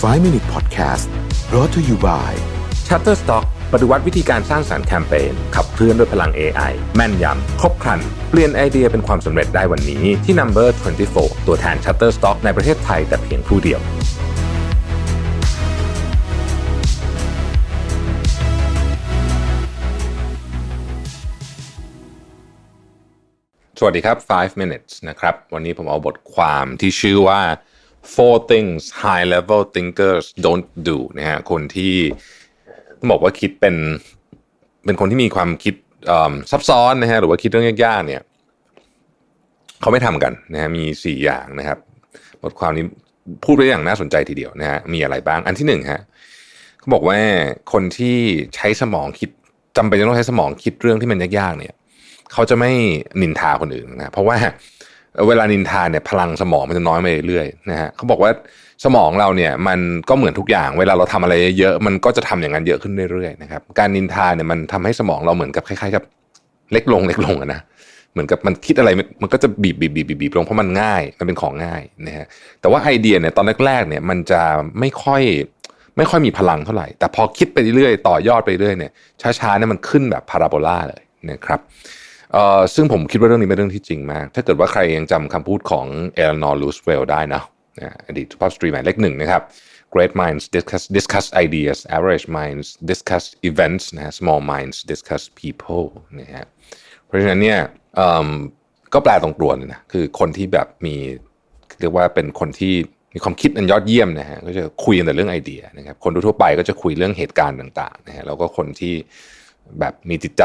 5 Minute Podcast brought to you by Shutterstock ปฏิวัติวิธีการสร้างสารรค์แคมเปญขับเคลื่อนด้วยพลัง AI แม่นยำ ครบครัน เปลี่ยนไอเดียเป็นความสำเร็จได้วันนี้ที่ Number 24 ตัวแทน Shutterstock ในประเทศไทยแต่เพียงผู้เดียว สวัสดีครับ 5 minutes นะครับ วันนี้ผมเอาบทความที่ชื่อว่า four things high level thinkers don't do นะฮะคนที่บอกว่าคิดเป็นเป็นคนที่มีความคิดซับซ้อนนะฮะหรือว่าคิดเรื่องยากๆเนี่ยเขาไม่ทำกันนะฮะมีสี่อย่างนะครับบทความนี้พูดไปอย่างน่าสนใจทีเดียวนะฮะมีอะไรบ้างอันที่หนึ่งฮะเขาบอกว่าคนที่ใช้สมองคิดจำเป็นจะต้องใช้สมองคิดเรื่องที่มันยากๆเนี่ย เขาจะไม่นินทาคนอื่นนะเพราะว่า เวลานินทาเนี่ยพลังสมองมันจะน้อยไปเรื่อยๆนะฮะเขาบอกว่าสมองเราเนี่ยมันก็เหมือนทุกอย่าง เวลาเราทำอะไรเยอะมันก็จะทำอย่างนั้นเยอะขึ้นเรื่อยๆนะครับการนินทาเนี่ยมันทำให้สมองเราเหมือนกับคล้ายๆกับเล็กลงเล็กลงนะเหมือนกับมันคิดอะไรมันก็จะบีบบีบบีบบีบลงเพราะมันง่ายมันเป็นของง่ายนะฮะแต่ว่าไอเดียเนี่ยตอนแรกๆเนี่ยมันจะไม่ค่อยไม่ค่อยมีพลังเท่าไหร่ แต่พอคิดไปเรื่อยๆต่อยอดไปเรื่อยเนี่ยช้าๆเนี่ยมันขึ้นแบบพาราโบลาเลยนะครับ ซึ่งผมคิดว่าเรื่องนี้เป็นเรื่องที่จริงมาก ถ้าเกิดว่าใครยังจำคำพูดของเอเลนอร์ลูสเวลได้นะอดีตสุภาพสตรีหมายเลขหนึ่งนะครับ great minds discuss discuss ideas average minds discuss events นะ small minds discuss people นะฮะเพราะฉะนั้นเนี่ยก็แปลตรงตัวเลยนะคือคนที่แบบมีเรียกว่าเป็นคนที่มีความคิดอันยอดเยี่ยมนะฮะก็จะคุยกันแต่เรื่องไอเดียนะครับคนทั่วๆไปก็จะคุยเรื่องเหตุการณ์ต่างๆนะฮะแล้วก็คนที่แบบมีจิตใจ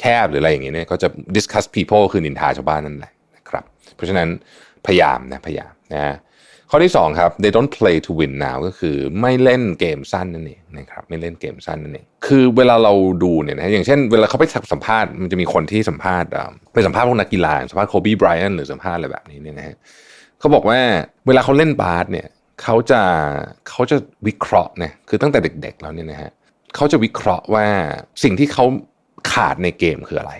แคบหรืออะไรอย่างเงี้ยเนี่ยก็จะ discuss people คือนินทาชาวบ้านนั่นแหละนะครับ เพราะฉะนั้นพยายามนะพยายามนะข้อที่สองครับ they don't play to win now ก็คือไม่เล่นเกมสั้นนั่นเองนะครับไม่เล่นเกมสั้นนั่นเองคือเวลาเราดูเนี่ยนะอย่างเช่นเวลาเขาไปสัมภาษณ์มันจะมีคนที่สัมภาษณ์ไปสัมภาษณ์พวกนักกีฬาสัมภาษณ์โคบีไบรอันหรือสัมภาษณ์อะไรแบบนี้เนี่ยนะฮะเขาบอกว่าเวลาเขาเล่นบาสเนี่ยเขาจะเขาจะวิเคราะห์เนี่ยคือตั้งแต่เด็กๆแล้วเนี่ยนะฮะเขาจะวิเคราะห์ว่าสิ่งที่เขา ขาดในเกมคืออะไร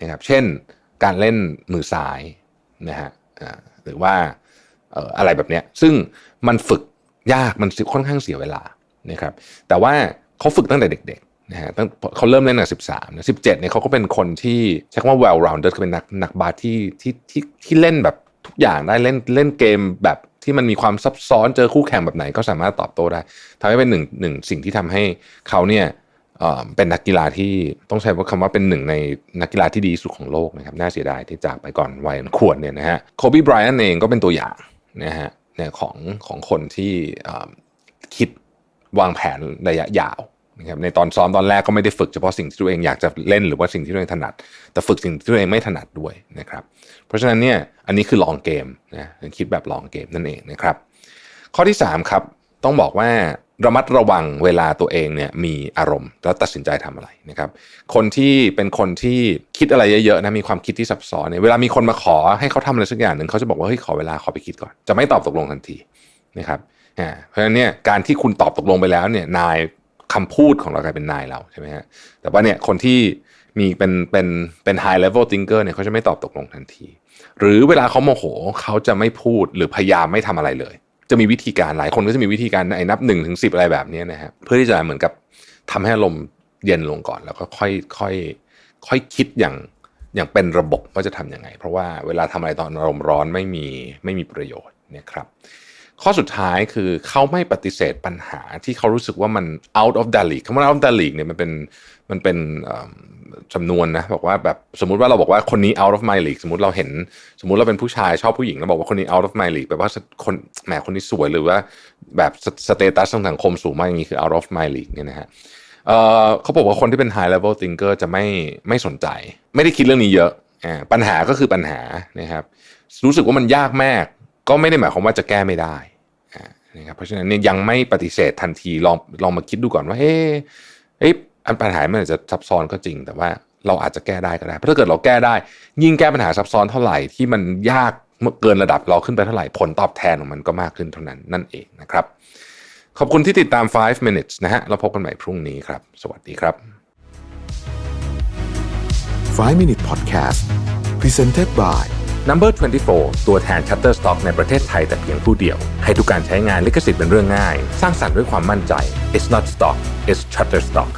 นะครับ เช่นการเล่นมือซ้ายนะฮะหรือว่าอะไรแบบเนี้ยซึ่งมันฝึกยากมันค่อนข้างเสียเวลานะครับ แต่ว่าเขาฝึกตั้งแต่เด็กๆนะฮะตั้งเขาเริ่มเล่นตั้งแต่สิบสามสิบเจ็ดเนี่ยเขาก็เป็นคนที่ใช้คำว่า well rounded คือเป็นนักนักบาสที่ที่ที่ที่เล่นแบบทุกอย่างได้เล่นเล่นเกมแบบที่มันมีความซับซ้อนเจอคู่แข่งแบบไหนก็สามารถตอบโต้ได้ทำให้เป็นหนึ่งหนึ่งสิ่งที่ทำให้เขาเนี่ย เป็นนักกีฬาที่ต้องใช้คำว่าเป็นหนึ่งในนักกีฬาที่ดีสุดของโลกนะครับน่าเสียดายที่จากไปก่อนวัยควรเนี่ยนะฮะโคบีไบรอันเองก็เป็นตัวอย่างนะฮะเนี่ยของของคนที่คิดวางแผนระยะยาวนะครับในตอนซ้อมตอนแรกก็ไม่ได้ฝึกเฉพาะสิ่งที่ตัวเองอยากจะเล่นหรือว่าสิ่งที่ตัวเองถนัด แต่ฝึกสิ่งที่ตัวเองไม่ถนัดด้วยนะครับ เพราะฉะนั้นเนี่ยอันนี้คือลองเกมนะคิดแบบลองเกมนั่นเองนะครับ ข้อที่3ครับต้องบอกว่า ระมัดระวังเวลาตัวเองเนี่ยมีอารมณ์แล้วตัดสินใจทำอะไรนะครับ คนที่เป็นคนที่คิดอะไรเยอะๆนะมีความคิดที่ซับซ้อนเนี่ยเวลามีคนมาขอให้เขาทำอะไรสักอย่างหนึ่งเขาจะบอกว่าเฮ้ยขอเวลาขอไปคิดก่อน จะไม่ตอบตกลงทันทีนะครับอ่าเพราะฉะนั้นเนี่ยการที่คุณตอบตกลงไปแล้วเนี่ยนายคำพูดของเรากลายเป็นนายเราใช่ไหมฮะแต่ว่าเนี่ยคนที่มีเป็นเป็นเป็น high level thinker เนี่ยเขาจะไม่ตอบตกลงทันที หรือเวลาเขาโมโหเขาจะไม่พูดหรือพยายามไม่ทำอะไรเลย จะมีวิธีการหลายคนก็จะมีวิธีการไอ้นับหนึ่งถึงสิบอะไรแบบนี้นะครับเพื่อที่จะเหมือนกับทำให้อารมณ์เย็นลงก่อน แล้วก็ค่อยค่อยค่อยคิดอย่างอย่างเป็นระบบว่าจะทำยังไง เพราะว่าเวลาทำอะไรตอนอารมณ์ร้อนไม่มีไม่มีประโยชน์นะครับ ข้อสุดท้ายคือเขาไม่ปฏิเสธปัญหาที่เขารู้สึกว่ามัน out of the league คำว่า out of the league เนี่ยมันเป็นมันเป็นจำนวนนะบอกว่าแบบสมมุติว่าเราบอกว่าคนนี้ out of my league สมมติเราเห็น สมมติเราเป็นผู้ชายชอบผู้หญิงแล้วบอกว่าคนนี้ out of my league แปลว่าคนแหมคนนี้สวยหรือว่าแบบสเตตัสทางสังคมสูงมากอย่างนี้คือ out of my league เนี่ยนะฮะเเขาบอกว่าคนที่เป็น high level thinker จะไม่ไม่สนใจ ไม่ได้คิดเรื่องนี้เยอะปัญหาก็คือปัญหานะครับรู้สึกว่ามันยากมาก ก็ไม่ได้หมายความว่าจะแก้ไม่ได้นะครับเพราะฉะนั้นเนี่ยยังไม่ปฏิเสธทันทีลองลองมาคิดดูก่อนว่าเฮ้เฮ้ยอันปัญหามันอาจจะซับซ้อนก็จริง แต่ว่าเราอาจจะแก้ได้ก็ได้เพราะถ้าเกิดเราแก้ได้ ยิ่งแก้ปัญหาซับซ้อนเท่าไหร่ที่มันยากเกินระดับเราขึ้นไปเท่าไหร่ผลตอบแทนของมันก็มากขึ้นเท่านั้นนั่นเองนะครับ ขอบคุณที่ติดตาม 5 minutes นะฮะเราพบกันใหม่พรุ่งนี้ครับ สวัสดีครับ 5 Minute Podcast Presented by Number 24 ตัวแทน Shutterstock ในประเทศไทยแต่เพียงผู้เดียว ให้ทุกการใช้งานลิขสิทธิ์เป็นเรื่องง่าย สร้างสรรค์ด้วยความมั่นใจ It's not stock it's Shutterstock